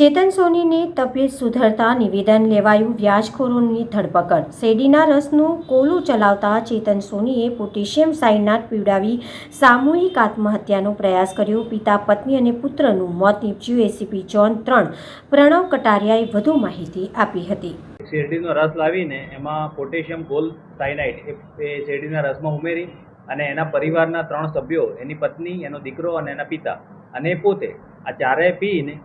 ચેતન સોનીની તબિયત સુધરતા નિવેદન લેવાયું વ્યાજખોરોની ધરપકડ. શેરડીના રસનું કોલું ચલાવતા ચેતન સોનીએ પોટેશિયમ સાયનાટ પીવડાવી સામૂહિક આત્મહત્યાનો પ્રયાસ કર્યો. પિતા, પત્ની અને પુત્રનું મોત નીપજ્યું. એસીપી જોન ત્રણ પ્રણવ કટારિયાએ વધુ માહિતી આપી હતી. શેરડીનો રસ લાવીને એમાં પોટેશિયમ ગોલ સાયનાઇટ એ શેરડીના રસમાં ઉમેરી અને એના પરિવારના ત્રણ સભ્યો, એની પત્ની, એનો દીકરો અને એના પિતા અને પોતે આ ચારે પીને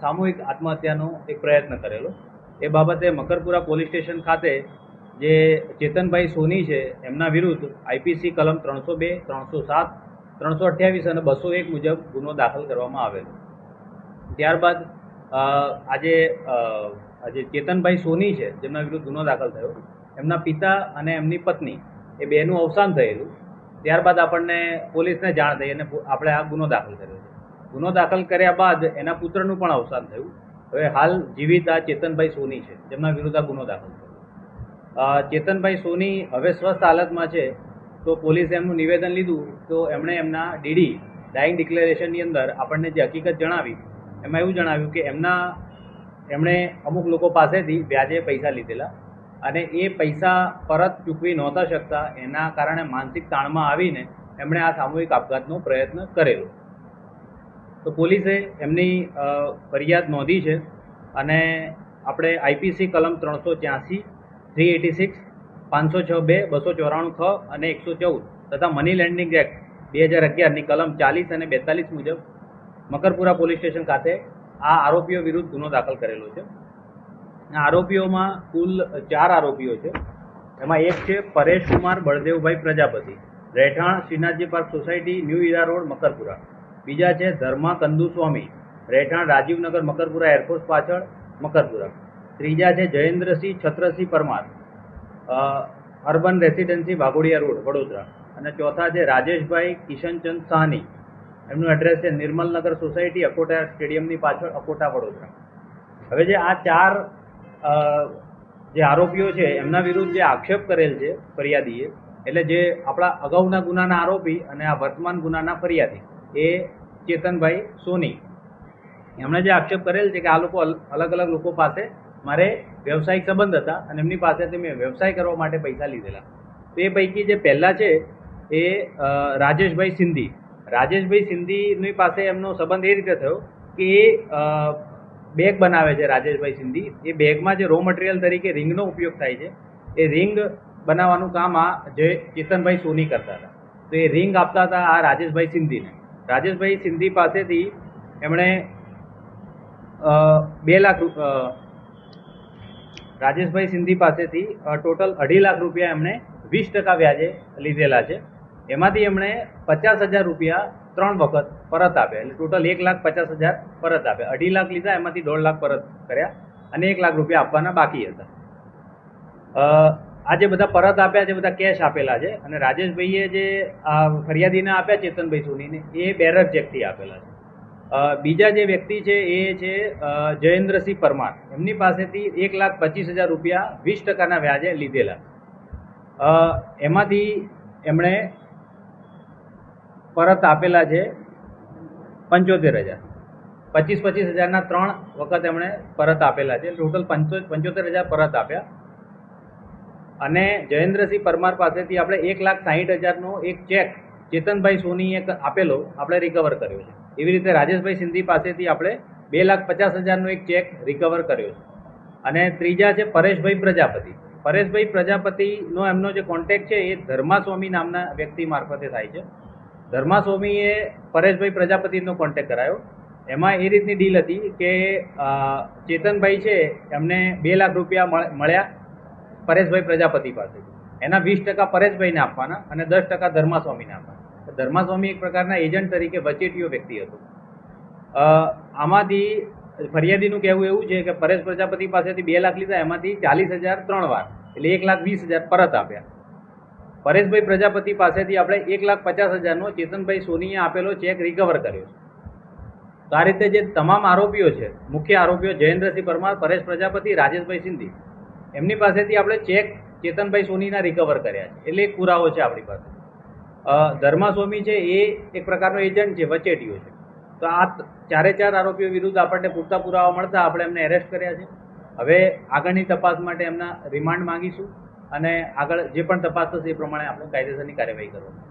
સામૂહિક આત્મહત્યાનો એક પ્રયત્ન કરેલો. એ બાબતે મકરપુરા પોલીસ સ્ટેશન ખાતે જે ચેતનભાઈ સોની છે, એમના વિરુદ્ધ આઈપીસી કલમ ત્રણસો બે, ત્રણસો સાત, ત્રણસો અઠ્યાવીસ અને બસો એક મુજબ ગુનો દાખલ કરવામાં આવેલો. ત્યારબાદ આજે આજે ચેતનભાઈ સોની છે, જેમના વિરુદ્ધ ગુનો દાખલ થયો. એમના પિતા અને એમની પત્ની એ બેનું અવસાન થયેલું. ત્યારબાદ આપણને પોલીસને જાણ થઈ અને આપણે આ ગુનો દાખલ કર્યો છે. ગુનો દાખલ કર્યા બાદ એના પુત્રનું પણ અવસાન થયું. હવે હાલ જીવિત આ ચેતનભાઈ સોની છે, જેમના વિરુદ્ધ આ ગુનો દાખલ થયો. ચેતનભાઈ સોની હવે સ્વસ્થ હાલતમાં છે, તો પોલીસે એમનું નિવેદન લીધું, તો એમણે એમના ડીડી ડાઇંગ ડિક્લેરેશનની અંદર આપણને જે હકીકત જણાવી, એમાં એવું જણાવ્યું કે એમના, એમણે અમુક લોકો પાસેથી વ્યાજે પૈસા લીધેલા અને એ પૈસા પરત ચૂકવી નહોતા શકતા, એના કારણે માનસિક તાણમાં આવીને એમણે આ સામૂહિક આપઘાતનો પ્રયત્ન કરેલો. તો પોલીસે એમની ફરિયાદ નોંધી છે અને આપણે આઈપીસી કલમ ત્રણસો ત્યાંસી, થ્રી એટી સિક્સ, પાંચસો છ બે, બસો ચોરાણું ખ અને એકસો ચૌદ તથા મની લેન્ડિંગ એક્ટ બે હજાર અગિયારની કલમ ચાલીસ અને બેતાલીસ મુજબ મકરપુરા પોલીસ સ્ટેશન ખાતે આ આરોપીઓ વિરુદ્ધ ગુનો દાખલ કરેલો છે. આરોપીઓમાં કુલ ચાર આરોપીઓ છે. એમાં એક છે પરેશ કુમાર બળદેવભાઈ પ્રજાપતિ, રહેઠાણ, Shrinathji park society, new era road, Makarpura. બીજા છે ધર્મા કંદુસ્વામી. રહેઠાણ રાજીવનગર મકરપુરા એરફોર્સ પાછળ મકરપુરા. ત્રીજા છે Jayendrasinh Chhatrasinh Parmar. Urban residency Waghodia road, Vadodara. અને ચોથા છે રાજેશભાઈ કિશનચંદ સાહની. એમનું એડ્રેસ છે નિર્મલનગર સોસાયટી, અકોટા સ્ટેડિયમની પાછળ અકોટા, વડોદરા. હવે જે આ ચાર જે આરોપીઓ છે, એમના વિરુદ્ધ જે આક્ષેપ કરેલ છે ફરિયાદીએ, એટલે જે આપણા અગાઉના ગુનાના આરોપી અને આ વર્તમાન ગુનાના ફરિયાદી. એ ચેતનભાઈ સોની. એમણે જે આક્ષેપ કરેલ છે કે આ લોકો અલગ અલગ લોકો પાસે મારે વ્યવસાયિક સંબંધ હતા અને એમની પાસેથી મેં વ્યવસાય કરવા માટે પૈસા લીધેલા. તો એ પૈકી જે પહેલાં છે એ રાજેશભાઈ સિંધી. રાજેશભાઈ સિંધીની પાસે એમનો સંબંધ એ રીતે થયો કે એ બેગ બનાવે છે રાજેશભાઈ સિંધી. એ બેગમાં જે રો મટીરિયલ તરીકે રિંગનો ઉપયોગ થાય છે, એ રિંગ બનાવવાનું કામ આ જે ચેતનભાઈ સોની કરતા હતા. તો એ રિંગ આપતા હતા આ રાજેશભાઈ સિંધીને. રાજેશભાઈ સિંધી પાસેથી એમણે બે લાખ રાજેશભાઈ સિંધી પાસેથી ટોટલ અઢી લાખ રૂપિયા એમણે વીસ ટકા વ્યાજે લીધેલા છે. એમાંથી એમણે પચાસ હજાર રૂપિયા ત્રણ વખત પરત આપ્યા. એટલે ટોટલ એક લાખ પચાસ હજાર પરત આપ્યા. અઢી લાખ લીધા, એમાંથી દોઢ લાખ પરત કર્યા અને એક લાખ રૂપિયા આપવાના બાકી હતા. આ જે બધા પરત આપ્યા છે, બધા કેશ આપેલા છે અને રાજેશભાઈએ જે આ ફરિયાદીને આપ્યા ચેતનભાઈ સોનીને, એ બેરર ચેકથી આપેલા છે. બીજા જે વ્યક્તિ છે, એ છે જયેન્દ્રસિંહ પરમાર. એમની પાસેથી એક લાખ પચીસ હજાર રૂપિયા વીસ ટકાના વ્યાજે લીધેલા. એમાંથી એમણે પરત આપેલા છે પંચોતેર હજાર. પચીસ પચીસ હજારના ત્રણ વખત એમણે પરત આપેલા છે. ટોટલ પંચો, પંચોતેર હજાર પરત આપ્યા. અને જયેન્દ્રસિંહ પરમાર પાસેથી આપણે એક લાખ સાહીઠ હજારનો એક ચેક ચેતનભાઈ સોનીએ આપેલો, આપણે રિકવર કર્યો છે. એવી રીતે રાજેશભાઈ સિંધી પાસેથી આપણે બે લાખ પચાસ હજારનો એક ચેક રિકવર કર્યો છે. અને ત્રીજા છે પરેશભાઈ પ્રજાપતિ. પરેશભાઈ પ્રજાપતિનો એમનો જે કોન્ટેક્ટ છે એ ધર્માસ્વામી નામના વ્યક્તિ મારફતે થાય છે. ધર્માસ્વામીએ પરેશભાઈ પ્રજાપતિનો કોન્ટેક્ટ કરાયો. એમાં એ રીતની ડીલ હતી કે ચેતનભાઈ છે એમને બે લાખ રૂપિયા મળ- મળ્યા. પરેશભાઈ પ્રજાપતિ પાસે. એના વીસ ટકા પરેશભાઈને આપવાના અને દસ ટકા ધર્માસ્વામીને આપવાના. ધર્માસ્વામી એક પ્રકારના એજન્ટ તરીકે વચેટીયો વ્યક્તિ હતો. આમાંથી ફરિયાદીનું કહેવું એવું છે કે પરેશ પ્રજાપતિ પાસેથી બે લાખ લીધા, એમાંથી ચાલીસ હજાર ત્રણ વાર, એટલે એક લાખ વીસ હજાર પરત આપ્યા. પરેશભાઈ પ્રજાપતિ પાસેથી આપણે એક લાખ પચાસ હજારનો ચેતનભાઈ સોનીએ આપેલો ચેક રિકવર કર્યો તો આ રીતે જે તમામ આરોપીઓ છે, મુખ્ય આરોપીઓ જયેન્દ્રસિંહ પરમાર, પરેશ પ્રજાપતિ, રાજેશભાઈ સિંધી એમની પાસેથી આપણે ચેક ચેતનભાઈ સોનીના રિકવર કર્યા છે. એટલે એક પુરાવો છે આપણી પાસે. ધર્મા ધર્માસ્વામી છે એ એક પ્રકારનો એજન્ટ છે, વચેટીઓ છે. તો આ ચારે ચાર આરોપીઓ વિરુદ્ધ આપણને પૂરતા પુરાવા મળતા આપણે એમને એરેસ્ટ કર્યા છે. હવે આગળની તપાસ માટે એમના રિમાન્ડ માંગીશું અને આગળ જે પણ તપાસ થશે એ પ્રમાણે આપણે કાયદેસરની કાર્યવાહી કરવાની.